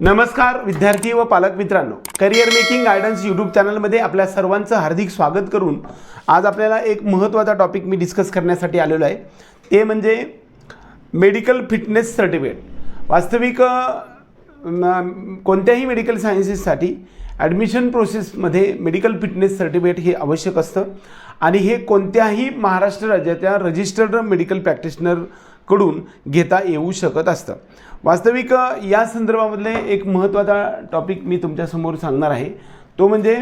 नमस्कार विद्यार्थी व पालक मित्रांनो. करिअर मेकिंग गायडन्स यूट्यूब चॅनलमध्ये आपल्या सर्वांचं हार्दिक स्वागत करून आज आपल्याला एक महत्त्वाचा टॉपिक मी डिस्कस करण्यासाठी आलेलो आहे. ते म्हणजे मेडिकल फिटनेस सर्टिफिकेट वास्तविक कोणत्याही मेडिकल सायन्सेससाठी ॲडमिशन प्रोसेसमध्ये मेडिकल फिटनेस सर्टिफिकेट हे आवश्यक असतं. आणि हे कोणत्याही महाराष्ट्र राज्याच्या रजिस्टर्ड मेडिकल कडून घेता येऊ शकत असतं. वास्तविक या संदर्भामधले एक महत्त्वाचा टॉपिक मी तुमच्यासमोर सांगणार आहे. तो म्हणजे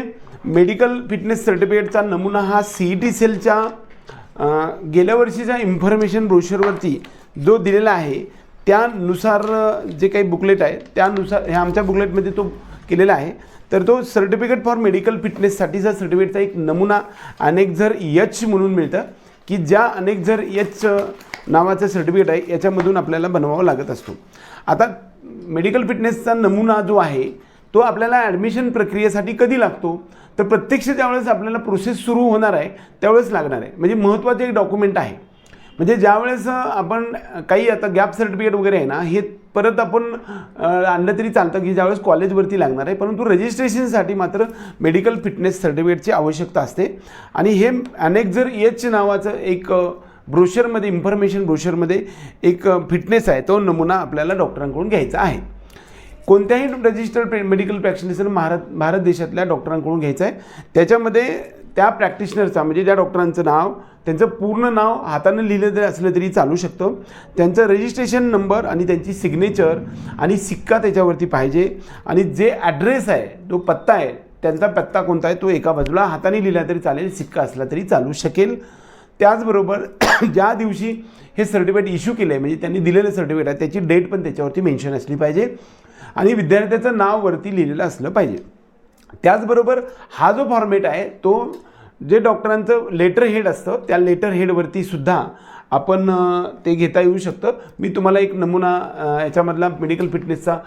मेडिकल फिटनेस सर्टिफिकेटचा नमुना हा सी ई टी सेलच्या गेल्या वर्षीच्या इन्फॉर्मेशन ब्रोशरवरती जो दिलेला आहे त्यानुसार जे काही बुकलेट आहे त्यानुसार ह्या आमच्या बुकलेटमध्ये तो केलेला आहे. तर तो सर्टिफिकेट फॉर मेडिकल फिटनेससाठीचा सर्टिफिकेटचा एक नमुना अनेक जर यच म्हणून मिळतं की ज्या अनेक जर यच नावाचं सर्टिफिकेट आहे याच्यामधून आपल्याला बनवावा लागत असतो. आता मेडिकल फिटनेसचा नमुना जो आहे तो आपल्याला ॲडमिशन प्रक्रियेसाठी कधी लागतो? तर प्रत्यक्ष ज्यावेळेस आपल्याला प्रोसेस सुरू होणार आहे त्यावेळेस लागणार आहे. म्हणजे महत्त्वाचं एक डॉक्युमेंट आहे. म्हणजे ज्यावेळेस आपण काही आता गॅप सर्टिफिकेट वगैरे आहे ना हे परत आपण आणलं तरी चालतं की ज्यावेळेस कॉलेजवरती लागणार आहे. परंतु रजिस्ट्रेशनसाठी मात्र मेडिकल फिटनेस सर्टिफिकेटची आवश्यकता असते. आणि हे अनेक जर एच नावाचं एक ब्रोशरमध्ये इन्फॉर्मेशन ब्रोशरमध्ये एक फिटनेस आहे. तो नमुना आपल्याला डॉक्टरांकडून घ्यायचा आहे. कोणत्याही registered medical practitioner Bharat Bharat देशातल्या डॉक्टरांकडून घ्यायचं आहे. त्याच्यामध्ये त्या प्रॅक्टिशनरचा म्हणजे ज्या डॉक्टरांचं नाव त्यांचं पूर्ण नाव हातानं लिहिलं जरी असलं तरी चालू शकतं. त्यांचं रजिस्ट्रेशन नंबर आणि त्यांची सिग्नेचर आणि सिक्का त्याच्यावरती पाहिजे. आणि जे ॲड्रेस आहे जो पत्ता आहे त्यांचा पत्ता कोणता आहे तो एका बाजूला हाताने लिहिला तरी चालेल सिक्का असला तरी चालू शकेल. त्याचबरोबर ज्या दिवशी हे सर्टिफिकेट इश्यू केलं आहे म्हणजे त्यांनी दिलेलं सर्टिफिकेट आहे त्याची डेट पण त्याच्यावरती मेन्शन असली पाहिजे आणि विद्यार्थ्याचं नाव वरती लिहिलेलं असलं पाहिजे. त्याचबरोबर हा जो फॉर्मेट आहे तो जे डॉक्टरांचं लेटर हेड असतं त्या लेटर हेडवरती सुद्धा आपण ते घेता येऊ शकतं. मी तुम्हाला एक नमुना याच्यामधला मेडिकल फिटनेसचा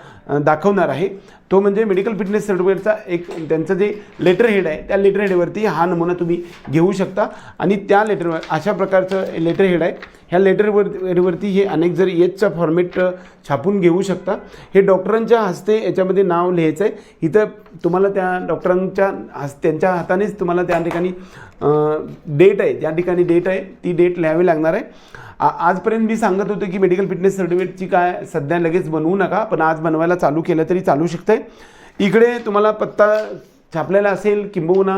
दाखवणार आहे. तो म्हणजे मेडिकल फिटनेस सर्टिफिकेटचा एक त्यांचं जे लेटर हेड आहे त्या लेटर हेडवरती हा नमुना तुम्ही घेऊ शकता. आणि त्या लेटरवर अशा प्रकारचं लेटर हेड आहे. ह्या लेटरवर हेडवरती हे अनेक जर एचचा फॉर्मेट छापून घेऊ शकता. हे डॉक्टरांच्या हस्ते याच्यामध्ये नाव लिहायचं आहे. इथं तुम्हाला त्या डॉक्टरांच्या हस् त्यांच्या हातानेच तुम्हाला त्या ठिकाणी डेट आहे. ज्या ठिकाणी डेट आहे ती डेट लिहावी लागणार आहे. आजपर्यंत मी सांगत होतो की मेडिकल फिटनेस सर्टिफिकेटची काय सध्या लगेच बनवू नका पण आज बनवायला चालू केलं तरी चालू शकते इकडे तुम्हाला पत्ता छापलेला असेल किंबहुना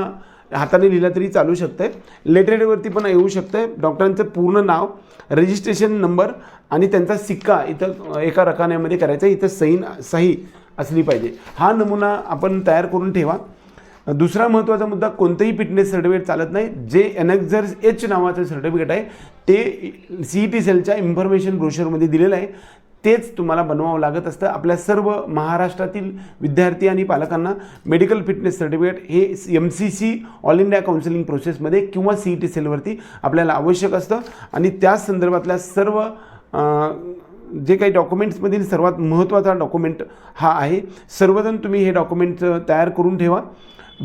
हाताने लिहिला तरी चालू शकते लेटरेडवरती पण येऊ शकते डॉक्टरांचं पूर्ण नाव रजिस्ट्रेशन नंबर आणि त्यांचा सिक्का इथं एका रकान्यामध्ये करायचा इथं सही सही असली पाहिजे. हा नमुना आपण तयार करून ठेवा. दुसरा महत्त्वाचा मुद्दा कोणतंही फिटनेस सर्टिफिकेट चालत नाही. जे एनएक्झर्स एच नावाचं सर्टिफिकेट आहे ते सी ई टी सेलच्या इन्फॉर्मेशन ब्रोशरमध्ये दिलेलं आहे. तेच तुम्हाला बनवावं लागत असतं. आपल्या सर्व महाराष्ट्रातील विद्यार्थी आणि पालकांना मेडिकल फिटनेस सर्टिफिकेट हे M C C all India counselling प्रोसेसमध्ये किंवा सी ई टी सेलवरती आपल्याला आवश्यक असतं. आणि त्या संदर्भातल्या सर्व जे काही डॉक्युमेंट्समधील सर्वात महत्त्वाचा डॉक्युमेंट हा आहे सर्वजण तुम्ही हे डॉक्युमेंट तयार करून ठेवा.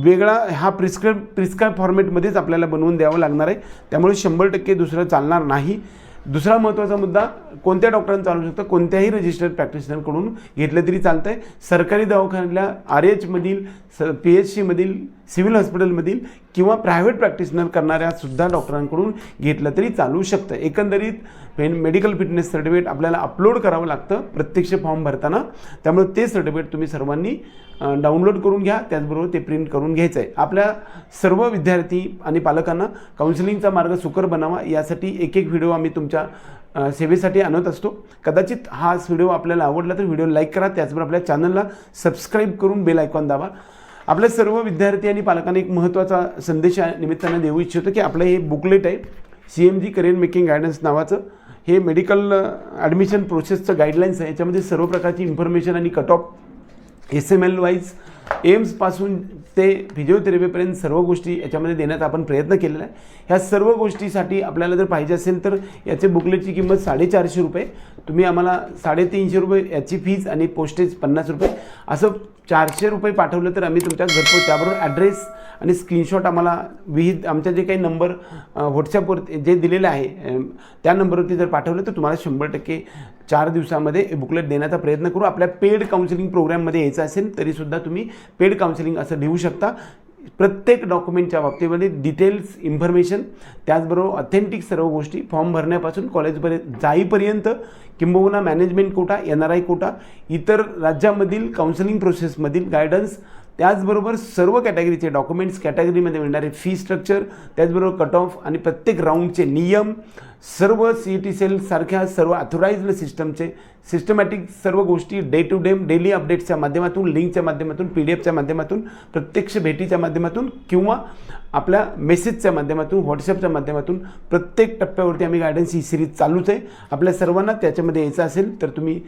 वेगळा हा प्रिस्क्राईब प्रिस्क्राईब फॉर्मेटमध्येच आपल्याला बनवून द्यावं लागणार आहे. त्यामुळे शंभर टक्के दुसरं चालणार नाही. दुसरा महत्त्वाचा मुद्दा कोणत्या डॉक्टरांना चालू शकतं? कोणत्याही रजिस्टर्ड प्रॅक्टिशनरकडून घेतलं तरी चालतं आहे सरकारी दवाखान्यातल्या आर एचमधील स पी एच सीमधील सिव्हिल हॉस्पिटलमधील किंवा प्रायव्हेट प्रॅक्टिशनर करणाऱ्या सुद्धा डॉक्टरांकडून घेतलं तरी चालू शकतं. एकंदरीत पेन मेडिकल फिटनेस सर्टिफिकेट आपल्याला अपलोड करावं लागतं प्रत्यक्ष फॉर्म भरताना. त्यामुळे ते सर्टिफिकेट तुम्ही सर्वांनी डाउनलोड करून घ्या. त्याचबरोबर ते प्रिंट करून घ्यायचं आहे आपल्या सर्व विद्यार्थी आणि पालकांना काउन्सिलिंगचा मार्ग सुकर बनावा. यासाठी एक एक व्हिडिओ आम्ही तुमच्या सेवेसाठी आणत असतो. कदाचित हा व्हिडिओ आपल्याला आवडला तर व्हिडिओ लाईक करा. त्याचबरोबर आपल्या चॅनलला सबस्क्राईब करून बेल आयकॉन दाबा. आपल्या सर्व विद्यार्थी आणि पालकांना एक महत्त्वाचा संदेश निमित्तानं देऊ इच्छितो की आपलं हे बुकलेट आहे C M G career making guidance नावाचं. हे मेडिकल ॲडमिशन प्रोसेसचं गाईडलाईन्स आहे. याच्यामध्ये सर्व प्रकारची इन्फॉर्मेशन आणि cut off S M L wise एम्सपासून ते फिजिओथेरपीपर्यंत सर्व गोष्टी याच्यामध्ये देण्याचा आपण प्रयत्न केलेला आहे. ह्या सर्व गोष्टीसाठी आपल्याला जर पाहिजे असेल तर याचे बुकलेटची किंमत साडेचारशे रुपये. तुम्ही आम्हाला साडेतीनशे रुपये याची फीज आणि पोस्टेज पन्नास रुपये. असं चारशे रुपये पाठवलं तर आम्ही तुमच्या घरपोच त्याबरोबर ॲड्रेस आणि स्क्रीनशॉट आम्हाला विहित आमच्या जे काही नंबर व्हॉट्सॲपवर जे दिलेले आहे त्या नंबरवरती जर पाठवलं तर तुम्हाला शंभर टक्के चार दिवसामध्ये बुकलेट देण्याचा प्रयत्न करू. आपल्या पेड काउन्सिलिंग प्रोग्राममध्ये यायचं असेल तरीसुद्धा तुम्ही पेड काउन्सिलिंग असं लिहू शकता. प्रत्येक डॉक्युमेंटच्या बाबतीमध्ये डिटेल्स इन्फॉर्मेशन त्याचबरोबर ऑथेंटिक सर्व गोष्टी फॉर्म भरण्यापासून कॉलेजपर्यंत जाईपर्यंत किंबहुना management quota N R I quota इतर राज्यामधील काउन्सिलिंग प्रोसेसमधील गायडन्स त्याचबरोबर सर्व कॅटेगरीचे डॉक्युमेंट्स कॅटेगरीमध्ये मिळणारे फी स्ट्रक्चर त्याचबरोबर कट ऑफ आणि प्रत्येक राऊंडचे नियम सर्व सी ई टी सेलसारख्या सर्व अथोराइज्ड सिस्टमचे सिस्टमॅटिक सर्व गोष्टी डे टू डे डेली अपडेट्सच्या माध्यमातून लिंकच्या माध्यमातून पी डी एफच्या माध्यमातून प्रत्यक्ष भेटीच्या माध्यमातून किंवा आपल्या मेसेजच्या माध्यमातून व्हॉट्सअपच्या माध्यमातून प्रत्येक टप्प्यावरती आम्ही गायडन्स ही सिरीज चालूच आहे. आपल्या सर्वांना त्याच्यामध्ये यायचं असेल तर तुम्ही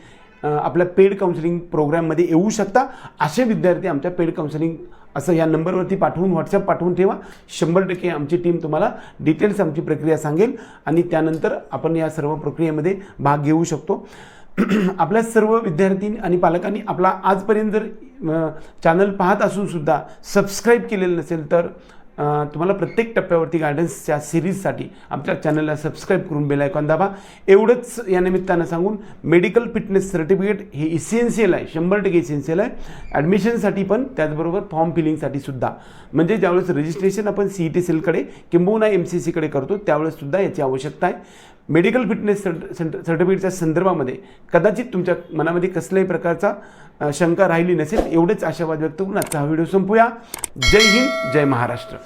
आपल्या पेड काउन्सिलिंग प्रोग्राममध्ये येऊ शकता. असे विद्यार्थी आमच्या पेड काउन्सिलिंग असं या नंबरवरती पाठवून व्हॉट्सअप पाठवून ठेवा. शंभर टक्के आमची टीम तुम्हाला डिटेल्स आमची प्रक्रिया सांगेल आणि त्यानंतर आपण या सर्व प्रक्रियेमध्ये भाग घेऊ शकतो. आपल्या सर्व विद्यार्थी आणि पालकांनी आपला आजपर्यंत जर चॅनल पाहत असूनसुद्धा सबस्क्राईब केलेलं नसेल तर तुम्हाला प्रत्येक टप्प्यावरती गायडन्सच्या सिरीजसाठी आमच्या चॅनलला सबस्क्राईब करून बेल आयकॉन दाबा. एवढंच या निमित्तानं सांगून मेडिकल फिटनेस सर्टिफिकेट हे इसेन्शियल आहे शंभर टक्के इसेन्शियल आहे. ॲडमिशनसाठी पण त्याचबरोबर फॉर्म फिलिंगसाठी सुद्धा. म्हणजे ज्यावेळेस रजिस्ट्रेशन आपण सी ई टी सेलकडे किंबहुना एम सी सीकडे करतो त्यावेळेससुद्धा याची आवश्यकता आहे. मेडिकल फिटनेस सर्ट सेंट सर्टिफिकेटच्या संदर्भामध्ये कदाचित तुमच्या मनामध्ये कसल्याही प्रकारचा शंका राहिली नसेल एवढेच आशावाद व्यक्त करून आजचा हा व्हिडिओ संपूया. जय हिंद जय महाराष्ट्र.